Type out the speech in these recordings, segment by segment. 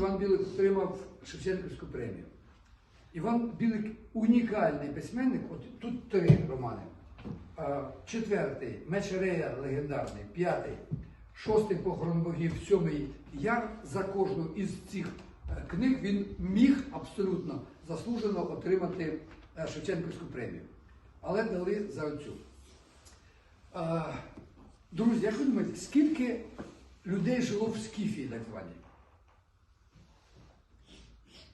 Іван Білик отримав Шевченківську премію. Іван Білик унікальний письменник, от тут три романи. Четвертий Мечерея легендарний, п'ятий, шостий похорон богів, сьомий яр. За кожну із цих е, книг він міг абсолютно заслужено отримати е, Шевченківську премію. Але дали за оцю. Друзі, як ви думаєте, скільки людей жило в Скіфії, так званій?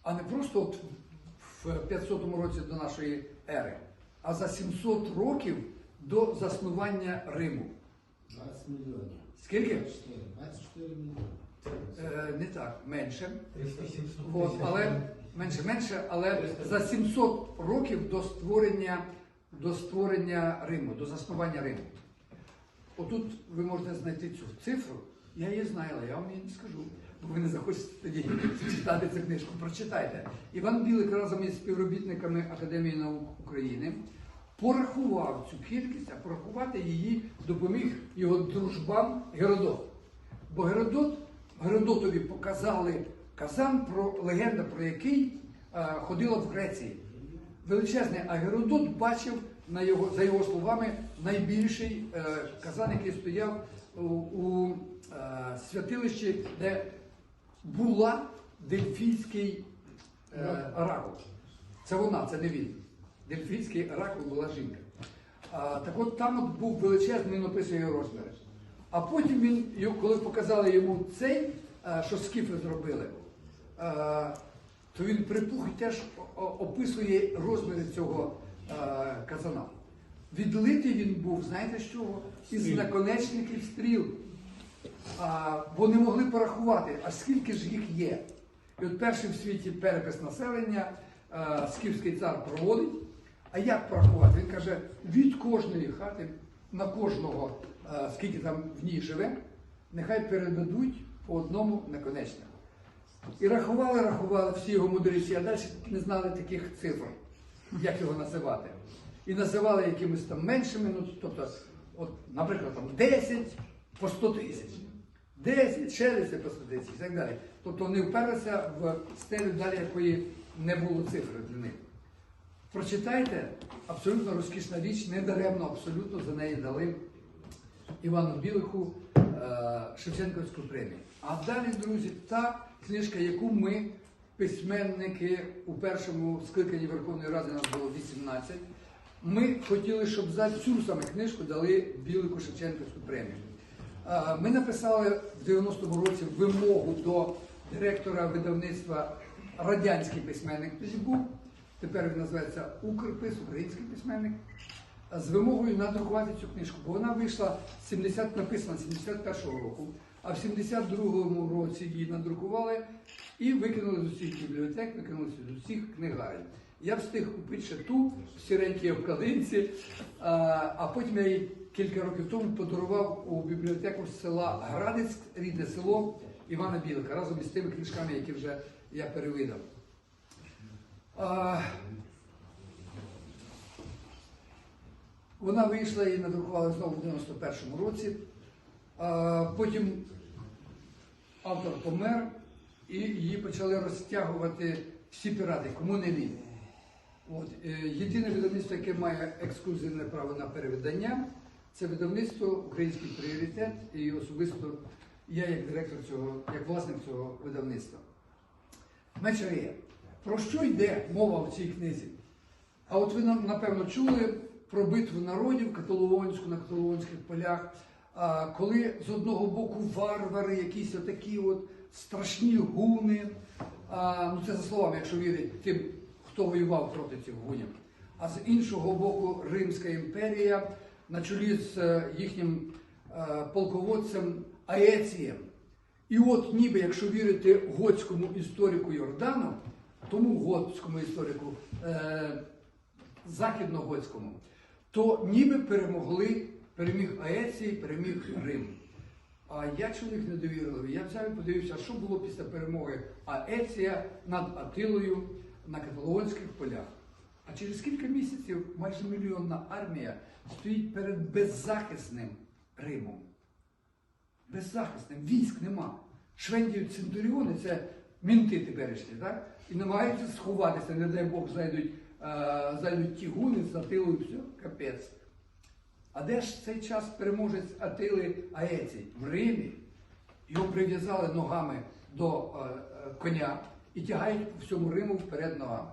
А не просто от в 500 році до нашої ери, а за 700 років до заснування Риму. 20 мільйонів. Скільки? 24, 24 мільйони. Е, не так, менше. 300-700 От, але менше, менше, але за 700 років до створення, до створення Риму, до заснування Риму. Отут ви можете знайти цю цифру. Я її знаю, але я вам її не скажу. Бо ви не захочете тоді читати цю книжку. Прочитайте. Іван Білик разом із співробітниками Академії наук України порахував цю кількість, а порахувати її допоміг його дружбан Геродот. Бо Геродот, Геродотові показали казан, про легенда про який е, ходила в Греції. Величезний, а Геродот бачив на його, за його словами найбільший е, казан, який стояв у, у е, святилищі, де була дельфійський е, оракул. Це вона, це не він. Дельфійський оракул була жінка. А, так от там от був величезний, він описує його розміри. А потім він, коли показали йому цей, е, що скіфи зробили, е, то він припух і теж описує розміри цього е, казана. Відлитий він був, знаєте з чого? Із наконечників стріл. А, бо не могли порахувати, а скільки ж їх є. І от перший в світі перепис населення а, скіфський цар проводить. А як порахувати? Він каже, від кожної хати на кожного, а, скільки там в ній живе, нехай передадуть по одному наконечнику. І рахували, рахували всі його мудріці, а далі не знали таких цифр, як його називати. І називали якимись там меншими, ну, тобто, от, наприклад, там 10 по 100 тисяч. 10, ще 10 по 100 тисяч і так далі. Тобто вони вперлися в стелю, далі якої не було цифри для них. Прочитайте, абсолютно розкішна річ, недаремно абсолютно за неї дали Івану Білику е, Шевченківську премію. А далі, друзі, та книжка, яку ми, письменники, у першому скликанні Верховної Ради нас було 18, ми хотіли, щоб за цю саме книжку дали Білику Шевченківську премію. Е, Ми написали в 90-му році вимогу до директора видавництва радянський письменник тоді був. Тепер він називається Укрпис, український письменник з вимогою надрукувати цю книжку, бо вона вийшла 70, написана 71-го року, а в 72-му році її надрукували і викинули з усіх бібліотек, викинули з усіх книгарень. Я встиг купити ще ту в сіренькій обкладинці, а, а потім я її кілька років тому подарував у бібліотеку села Градець, рідне село Івана Білика, разом із тими книжками, які вже я перевидав. А, Вона вийшла і надрукувала знову в 91-му році. А, потім автор помер, і її почали розтягувати всі пірати, кому не лінь. Е, єдине видавництво, яке має ексклюзивне право на перевидання, це видавництво Український пріоритет і особисто я як директор цього, як власник цього видавництва. Мечерея. Про що йде мова в цій книзі? А от ви напевно чули про битву народів Каталонську на Каталонських полях, коли з одного боку варвари, якісь отакі от страшні гуни, ну це за словами, якщо вірить тим, хто воював проти цих гунів. А з іншого боку, Римська імперія на чолі з е, їхнім е, полководцем Аецієм. І от ніби, якщо вірити готському історику Йордану, тому готському історику е, західноготському, то ніби перемогли, переміг Аецій, переміг Рим. А я чоловік недовірливий. Я взяв і подивився, що було після перемоги Аеція над Атилою на каталонських полях. А через кілька місяців майже мільйонна армія стоїть перед беззахисним Римом. Беззахисним, військ нема. Швендіють центуріони, це мінти теперішні, так? І намагаються сховатися, не дай Бог, зайдуть, е, зайдуть ті гуни, з Атилою, все, капець. А де ж цей час переможець Атили Аецій? В Римі. Його прив'язали ногами до е, е, коня і тягають по всьому Риму вперед ногами.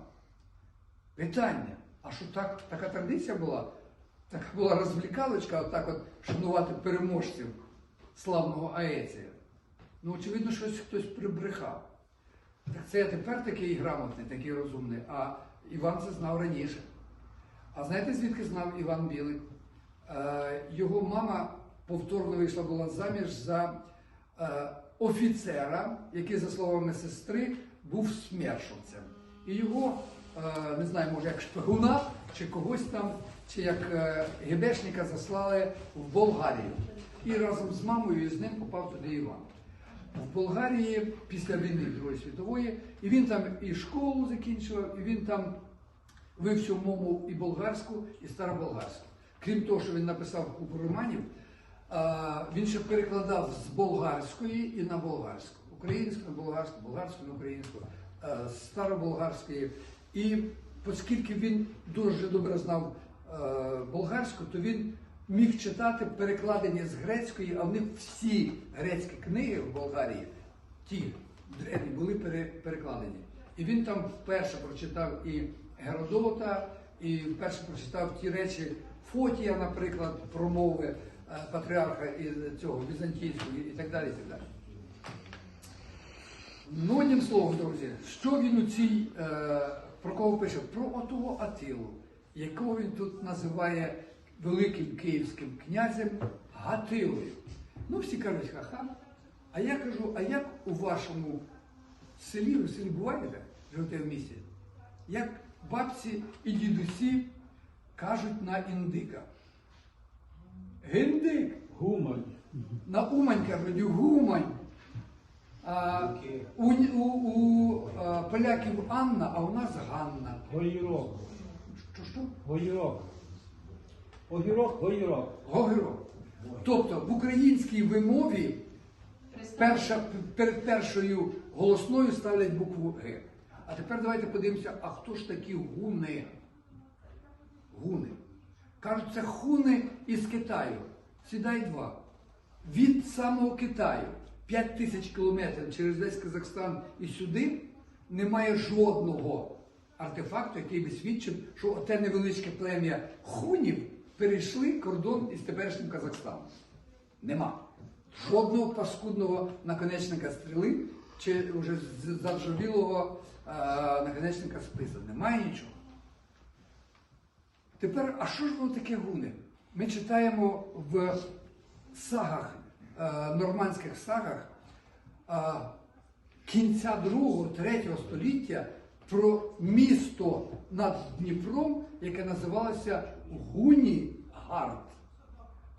Питання. А що так, така традиція була? Така була розвлікалочка, отак от шанувати переможців славного Аеція. Ну, очевидно, щось хтось прибрехав. Так це я тепер такий грамотний, такий розумний, а Іван це знав раніше. А знаєте, звідки знав Іван Білик? Е, його мама повторно вийшла була заміж за е, офіцера, який, за словами сестри, був смершовцем. І його, не знаю, може, як шпигуна, чи когось там, чи як е, гебешника заслали в Болгарію. І разом з мамою і з ним попав туди Іван. В Болгарії після війни Другої світової, і він там і школу закінчував, і він там вивчив мову і болгарську, і староболгарську. Крім того, що він написав купу романів, він ще перекладав з болгарської і на болгарську, українську на болгарську, болгарську на українську, староболгарської. І оскільки він дуже добре знав е, болгарську, то він міг читати перекладені з грецької, а в них всі грецькі книги в Болгарії, ті древні, були пере- перекладені. І він там вперше прочитав і Геродота, і вперше прочитав ті речі Фотія, наприклад, промови е, патріарха і цього візантійського і так далі. І так далі. Ну, одним словом, друзі, що він у цій, е, про кого пише? Про отого Атилу, якого він тут називає великим київським князем Гатилою. Ну, всі кажуть, ха-ха. А я кажу, а як у вашому селі, в селі буваєте, живете в місті, як бабці і дідусі кажуть на індика? Гіндик! Гумань. На Умань кажуть, гумань. А, у, у, у а, поляків Анна, а у нас Ганна. Гоїрок. Що що? Гоїрок. Огірок, гоїрок. Гогерок. Тобто в українській вимові перша, перед першою голосною ставлять букву Г. А тепер давайте подивимося, а хто ж такі гуни? Гуни. Кажуть, це хуни із Китаю. Сідай два. Від самого Китаю 5 тисяч кілометрів через весь Казахстан і сюди немає жодного артефакту, який би свідчив, що те невеличке плем'я хунів перейшли кордон із теперішнім Казахстаном. Нема. Жодного паскудного наконечника стріли чи вже заржавілого е, наконечника списа. Немає нічого. Тепер, а що ж воно таке гуни? Ми читаємо в сагах, нормандських сагах е, кінця 2-3 століття про місто над Дніпром, яке називалося Гунігард.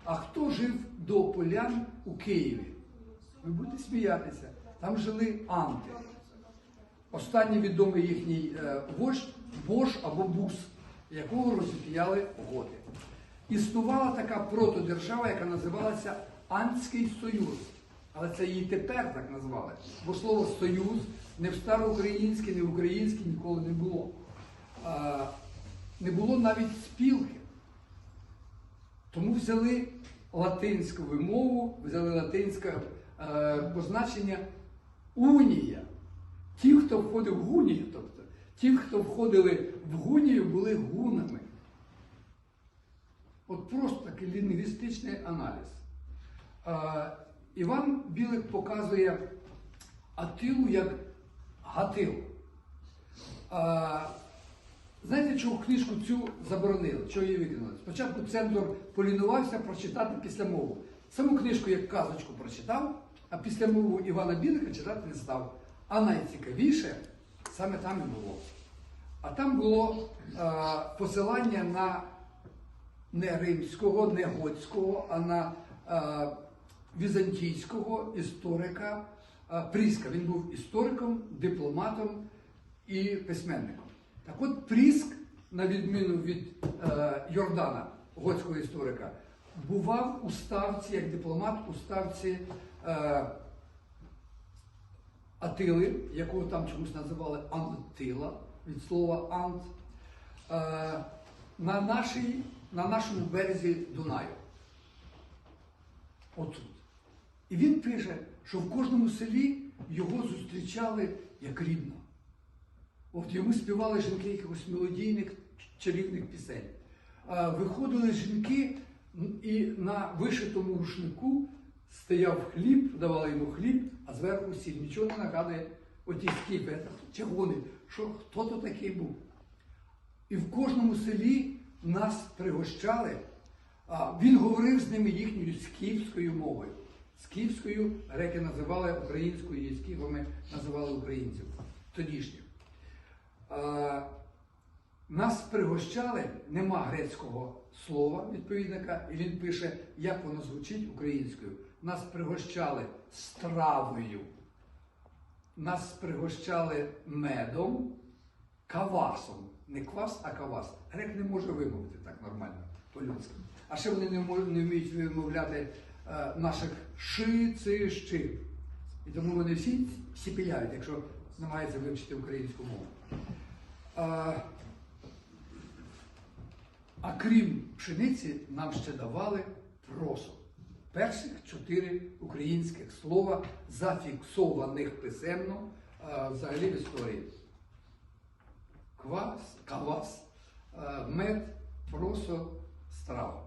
А хто жив до полян у Києві? Ви будете сміятися. Там жили анти. Останній відомий їхній е, вождь Бош або Бус, якого розіп'яли готи. Існувала така протодержава, яка називалася Антський Союз. Але це її тепер так назвали. Бо слово Союз не в староукраїнське, не в українське ніколи не було. А, не було навіть спілки. Тому взяли латинську вимову, взяли латинське е, позначення унія. Ті, хто входив в гунію, тобто, ті, хто входили в гунію, були гунами. От просто такий лінгвістичний аналіз. Іван Білик показує Атилу як Гатилу. Знаєте, чого книжку цю заборонили? Чого її викинули? Спочатку центр полінувався прочитати після мову. Саму книжку як казочку прочитав, а після мову Івана Білика читати не став. А найцікавіше саме там і було. А там було е, посилання на не римського, не готського, а на е, візантійського історика Пріска. Він був істориком, дипломатом і письменником. Так от Пріск, на відміну від е, Йордана, готського історика, бував у ставці, як дипломат у ставці е, Атили, якого там чомусь називали Антила, від слова Ант, е, на, нашій, на нашому березі Дунаю. Отут. І він пише, що в кожному селі його зустрічали як рідного. От йому співали жінки якихось мелодійних чарівних пісень. Виходили жінки і на вишитому рушнику стояв хліб, давали йому хліб, а зверху сіль. Нічого не нагадує оті скіпи. Чого Що хто то такий був? І в кожному селі нас пригощали. Він говорив з ними їхньою скіфською мовою. Скіфською греки називали українською, і скіфами називали українців тодішніх. Нас пригощали, нема грецького слова відповідника, і він пише, як воно звучить українською. Нас пригощали стравою, нас пригощали медом, кавасом. Не квас, а кавас. Грек не може вимовити так нормально по-людськи. А ще вони не, вміють вимовляти наших ши. І тому вони всі сіпіляють, якщо намагаються вивчити українську мову. А, а крім пшениці, нам ще давали просо. Перших чотири українських слова, зафіксованих писемно а, взагалі в історії. Квас, кавас, мед, просо, страва.